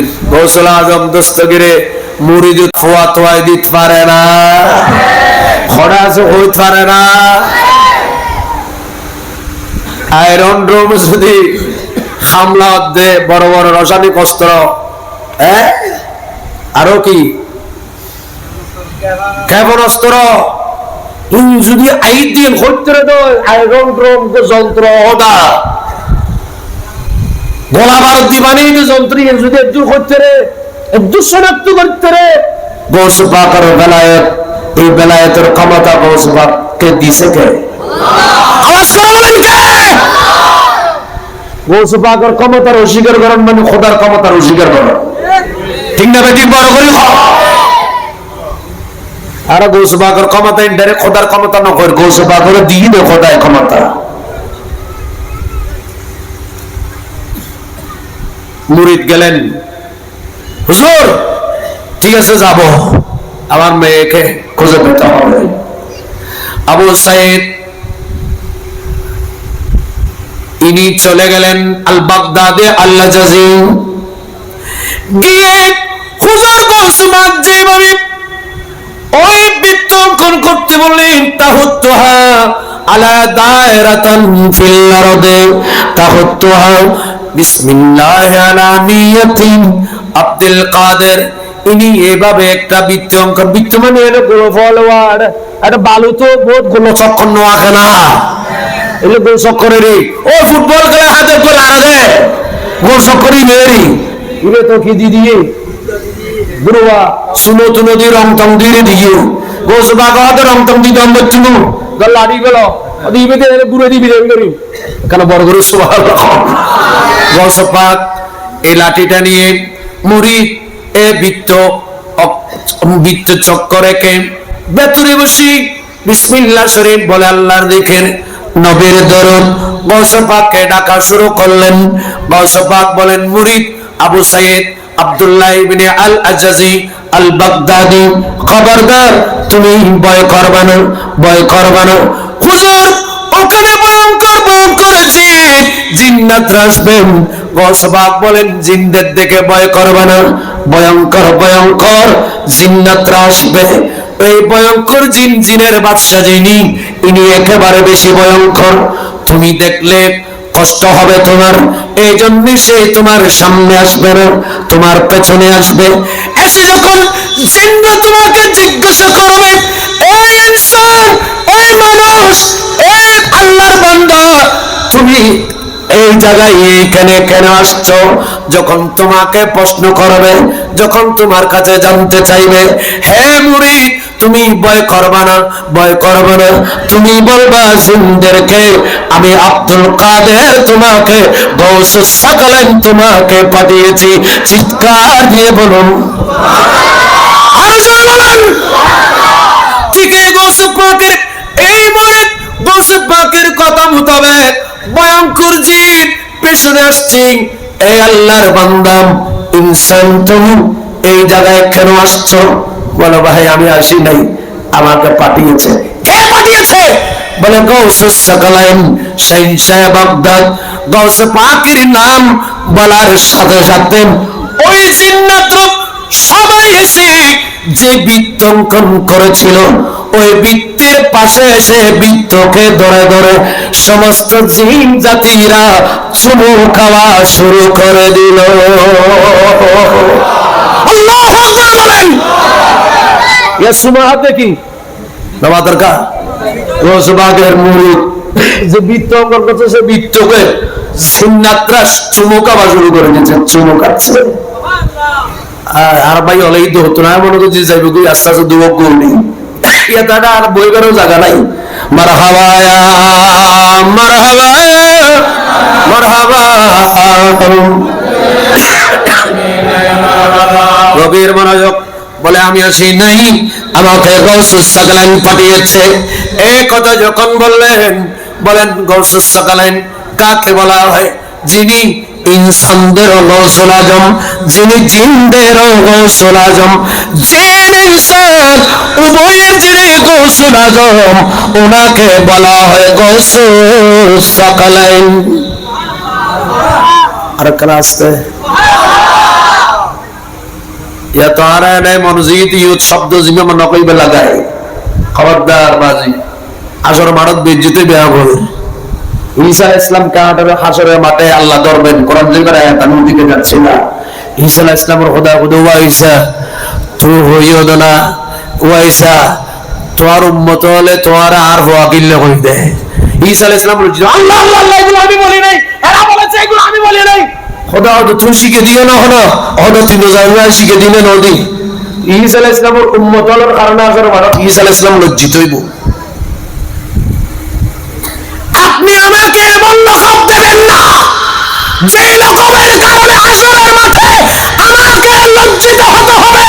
পীর গৌসল আজম দস্তগিরে মুড়ি দুধ খোয়া তোয়াই দিতে পারে না। আছে হইতে পারে না। আয়রন ড্রোম যদি হামলা দে, বড় বড় রাসায়নিক অস্ত্র হ্যাঁ আরও কি? ক্ষেপণাস্ত্র যদি আইডিয়াল হচ্ছে তো আয়রন ড্রোম যন্ত্র ওটা গোলা বারুদ দিবানি যে যন্ত্র ইন যদি একটু হচ্ছে রে একটু শনাক্ত করতে রে গোস পাকার বেলায়ত এই বেলায়তের ক্ষমতা গোস পাককে দিছে কে? গোস পাকের ক্ষমতার অস্বীকার করেন মানে খোদার ক্ষমতার অস্বীকার করেন। ঠিক না বেটি বড় করে আর গৌস ক্ষমতা ইনডাইরেক্ট খোদার ক্ষমতা নকর গৌস বাগর দিয়ে খোদায় ক্ষমতা। মুরিদ গেলেন, হুজুর, ঠিক আছে, যাব। আমার মেয়েকে খুঁজে পেতে হবে। আবু সাইদ, ইনি চলে গেলেন আল বাগদাদে আল্লাহ জাজিম গিয়ে হুজুর গৌসবাগ যেভাবে ওই বৃত্ত অঙ্কন করতে বললেন তাহুত্তুহা আলা দায়রাতান ফিল আরদে তাহুত্তুহা আব্দুল কাদের, ইনি এভাবে একটা বৃত্ত অঙ্কন বৃত্ত মানে এটা গোল ফলোয়ার একটা বালু তো বহুত গোল চক্কর নোয়া খানা এগুলো গোল চক্করে রে ও ফুটবল খেলে হাতে গোল দেয় গোল চক্করই মেরি ইরে তো কি দিদি গুরুয়া সুমতু নদী রংটং দিয়ে দিয়ে। গোস বাগাতে রংটং দি দম বচ্চুনু দল লাড়ি গেল। এই মুড়ি বলে আল্লাহর দিকের নবীর দরুদ গৌস পাককে ডাকা শুরু করলেন। গৌস পাক বলেন মুরিদ আবু সাইদ আব্দুল্লাহ আল আজাজি আল বাগদাদি খবরদার, তুমি ভয় করবে না, ভয় করবে না। হুজুর, ওখানে ভয়ঙ্কর ভয়ঙ্কর জিন জিন্নাত আসবেন গসবাক বলেন দেখে ভয় করবে না। ভয়ঙ্কর ভয়ঙ্কর জিন্নাত আসবে এই ভয়ঙ্কর জিন, জিনের বাদশা যিনি, ইনি একেবারে বেশি ভয়ঙ্কর। তুমি দেখলে কষ্ট হবে তোমার এই জন্য সে তোমার সামনে আসবে না, তোমার পেছনে আসবে। এসে যখন জিন্দা তোমাকে জিজ্ঞাসা করবে এই ইনসান এই মানুষ এই আল্লাহর বান্দা, তুমি এই জায়গায় এইখানে কেন আসছো? যখন তোমাকে প্রশ্ন করবে, যখন তোমার কাছে জানতে চাইবে, হে মুড়ি তুমি ভয় করবা না, ভয় করবে না। তুমি বলবা, জিনদেরকে আমি আব্দুল কাদের তোমাকে গৌসুস সাকালেন তোমাকে পাঠিয়েছি। চিৎকার দিয়ে বলুন। ঠিক এই গৌসুফ পাকের, এই মনে গৌসুফ পাকের কথা মোতাবেক ভয়ঙ্কর জিন পেছনে আসছি। এই আল্লাহর বান্দাম ইনসান তুমি এই জায়গায় কেন আসছো? বলো, ভাই, আমি আসি নাই। আমাকে পাঠিয়েছে। কে পাঠিয়েছে? বলে গৌসুস সাকালাইন শাইন সাহেব বাগদাদ। গৌস নাম বলার সাথে সাথে ওই জিন্নাত সবাই এসে যে বৃত্ত অঙ্কন করেছিল, ওই বৃত্তের পাশে এসে বৃত্তকে ধরে ধরে সমস্ত জিন জাতিরা চুমু খাওয়া শুরু করে দিল। আল্লাহু আকবার বলেন। সুবহানাল্লাহ কি? নামা দরকার। রোজবাগের মুরিদ, যে বৃত্ত অঙ্কন করছে, সে বৃত্তকে সুন্নাতরা চুমু শুরু করে দিয়েছে চুমু আর আর ভাই হলেই তো হতো না করছি যাইব কি আস্তে আস্তে দুবক গুলি এটাটা আর বই করার জায়গা নাই। মার গভীর মনোযোগ বলে আমি আসি নাই। আমাকে গৌসুস সাকালাইন পাঠিয়েছে। এই কথা যখন বললেন, বলেন গৌসুস সাকালাইন কাকে বলা হয়? যিনি ইনসানদের গৌসুল আজম, যিনি জিনদের গৌসুল আজম জিন ইনসান উভয়ের যিনি গৌসুল আজম, ওনাকে বলা হয় আর আসতে ইয়া তো আর নাই মনোজিত ইউত শব্দ জিমে মনে কইবে লাগায়। খবরদার বাজি। আসর মারত বেজ্জতে বেয়া বলে ঈসা ইসলাম কাহাটের হাসরের মাঠে আল্লাহ ধরবেন। কোরআন জিগর আয়াত, আমি দিকে যাচ্ছি না। ঈসা ইসলামের খোদা খুদু ওয়াইসা তু হইও না ওয়াইসা তোমার উম্মত হলে তোমার আর হওয়া কিল্লে কই দে ঈসা ইসলাম আল্লাহ নাই। এরা বলেছে, এগুলো আমি বলি নাই। খোদা হয়তো তুই শিখে দিও না হলো হয়তো তুই শিখে দিলে নদী আলাইহিস ইসলামের উম্মত হওয়ার কারণে মাঠে ঈসা আলাইহিস ইসলাম লজ্জিত হইব। আপনি আমাকে এমন লকব দেবেন না যে লকবের কারণে আসরের মাঠে আমাকে লজ্জিত হতে হবে।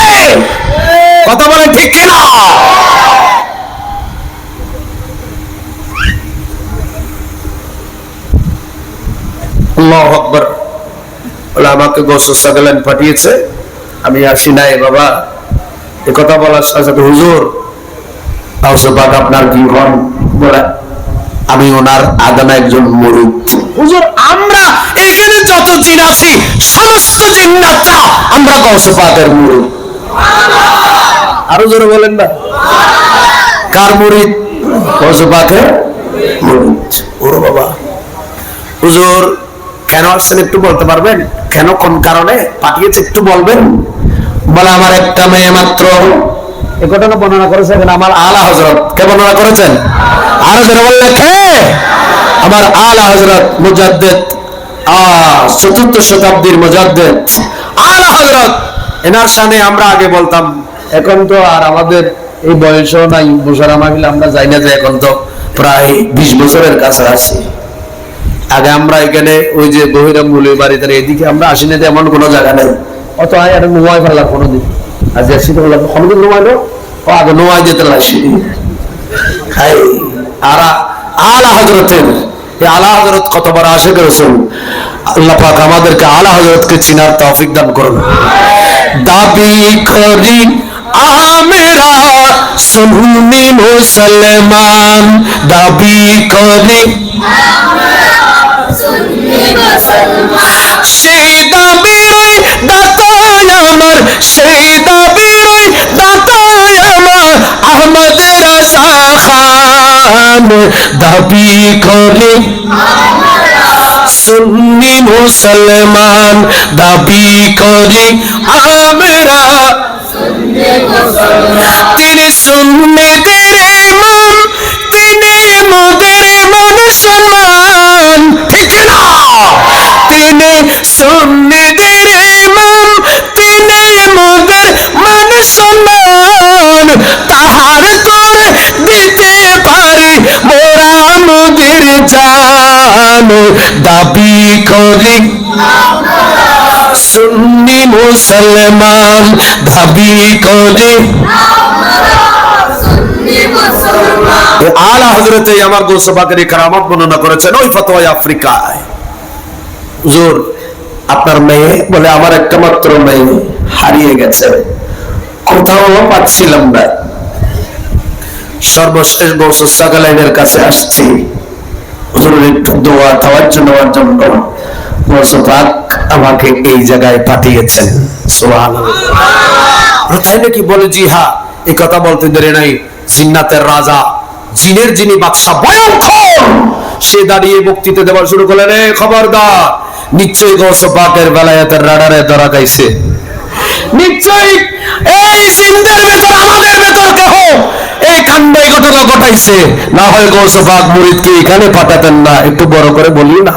কথা বলে ঠিক কিনা আল্লাহু আকবার বলে আমাকে গোসল সাগলেন পাঠিয়েছে। আমি আসি নাই, বাবা। এ কথা বলার সাথে সাথে হুজুর তাওসবাদ আপনার কি হন? বলে, আমি ওনার আদানা একজন মরুদ হুজুর, আমরা এখানে যত জিন আছি, সমস্ত জিন্নাতরা আমরা গৌসপাকের মুরিদ আরও জোরে বলেন না। কার মুরিদ গৌসপাকের মুরিদ ওরে বাবা। হুজুর কেন আসছেন একটু বলতে পারবেন? কেন, কোন কারণে? পাঠিয়েছে একটু বলবেন? বলে, আমার একটা মেয়ে মাত্র। এ ঘটনা বর্ণনা করেছেন আমার আলা হজরত কে বর্ণনা করেছেন? বললে, কে? আমার আলা হজরত মুজাদ্দেদ। চতুর্থ শতাব্দীর মুজাদ্দেদ। আলা হজরত এনার সামনে আমরা আগে বলতাম, এখন তো আর আমাদের এই বয়সও নাই বছর মাহিল আমরা যাই না যে এখন তো প্রায় বিশ বছরের কাছে আছি আগে আমরা এখানে ওই যে বহিরাম মুলির বাড়িতে এদিকে আমরা আসি না এমন কোনো জায়গা নেই। অত আয় আর নোয়াই ফেললাম কোনোদিন আজ আসি তো বললাম কোনোদিন নোয়াইলো ও আগে নোয়াই যেতে লাগছি হাই আলা হজরতের এই আলা হজরত কত বড় করেছেন? আল্লাহ পাক আমাদেরকে আলা হজরতকে চিনার তৌফিক দান করুন। দাবি করি, আমেরা সুন্নি মুসলমান। দাবি করি সেই দাবিরই দাতায় আমার সেই দাবিরই দাতায় আমার আহমদ রাজা খান। দাবি করে সুন্নি মুসলমান দাবি করে আমরা তিনি সুন্নিদের ইমাম সুন্নিদের ইমাম তিনি মোদের মান সম্মান তাহার করে দিতে পারি মোরা মোদের জান দাবি করি, সুন্নি মুসলমান, দাবি করে। আলা হজরতে আমার গোসবাকের কারামত বর্ণনা করেছেন ওই ফতোয়া আফ্রিকায়। হুজুর আপনার মেয়ে বলে, আমার একটা মাত্র মেয়ে হারিয়ে গেছে। কোথাও পাচ্ছিলাম না। সর্বশেষ গৌসাগালাইনের কাছে আসছি। হুজুরের একটু দোয়া জন্য আমাকে এই জায়গায় পাঠিয়েছেন। তাই নাকি বলে, জি হ্যাঁ এই কথা বলতে দেরি নাই। জিন্নাতের রাজা, জিনের যিনি বাদশাহ, ভয়ঙ্কর! সে দাঁড়িয়ে বক্তৃতা দেওয়া শুরু করলেন খবরদার নিশ্চয়ই গৌস পাকের বেলায়াতের রাডারে ধরা গাইছে নিশ্চয়ই এই জিনদের ভেতর আমাদের ভেতর কেহ এই কাণ্ড এই ঘটনা ঘটাইছে। না হয় গৌস পাক মুরিদকে এখানে পাঠাতেন না একটু বড় করে বলি না।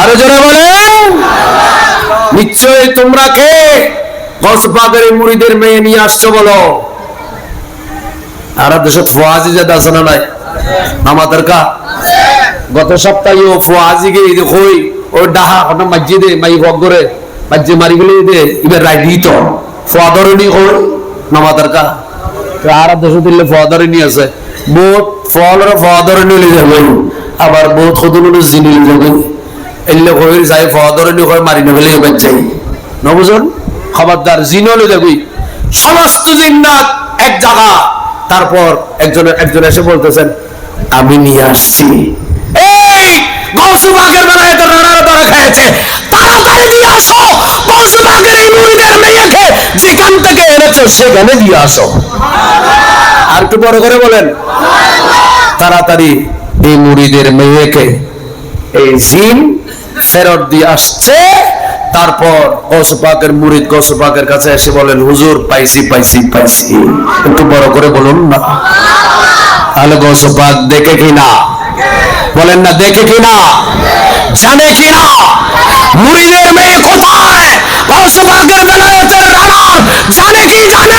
আরও জোরে বলে নিশ্চয়ই তোমরা কে? গৌসবাগের মুড়িদের মেয়ে নিয়ে আসছো বলো। আর দেশত ফোয়াজি যে আছে না নাই? আমাদের কা? গত সপ্তাহে ও ফোয়াজি গে ইদে কই ও ডাহা কোন মসজিদে মাই বগরে মসজিদ মারি ইদে ইবে রাই দিত। ফোয়াদরনি কই নামাদার কা। তো আর দেশ দিলে ফোয়াদরনি আছে। বহুত ফলর যাবে আবার বহুত জিনি যাবে এলে যাই মারি নেবেলে বাচ্চাই নবুজন খবরদার যাবি সমস্ত জিন্নাত এক জায়গা। তারপর একজন একজন এসে বলতেছেন, আমি নিয়ে আসছি। এই বেলায় খেয়েছে তাড়াতাড়ি নিয়ে আসো। এই মুড়িদের মেয়েকে যেখান থেকে এনেছো, সেখানে দিয়ে আসো। আর একটু বড় করে বলেন, তাড়াতাড়ি এই মুড়িদের মেয়েকে এই জিন ফেরত দিয়ে আসছে। তারপর গৌসপাকের মুরিদ গৌসপাকের কাছে এসে বলেন, হুজুর, পাইছি পাইছি পাইছি। একটু বড় করে বলুন না। তাহলে গৌসপাক দেখে কিনা বলেন না, দেখে কিনা জানে কিনা মুড়িদের মেয়ে কোথায় গৌসপাকের বেলায়েতের রানা জানে কি জানে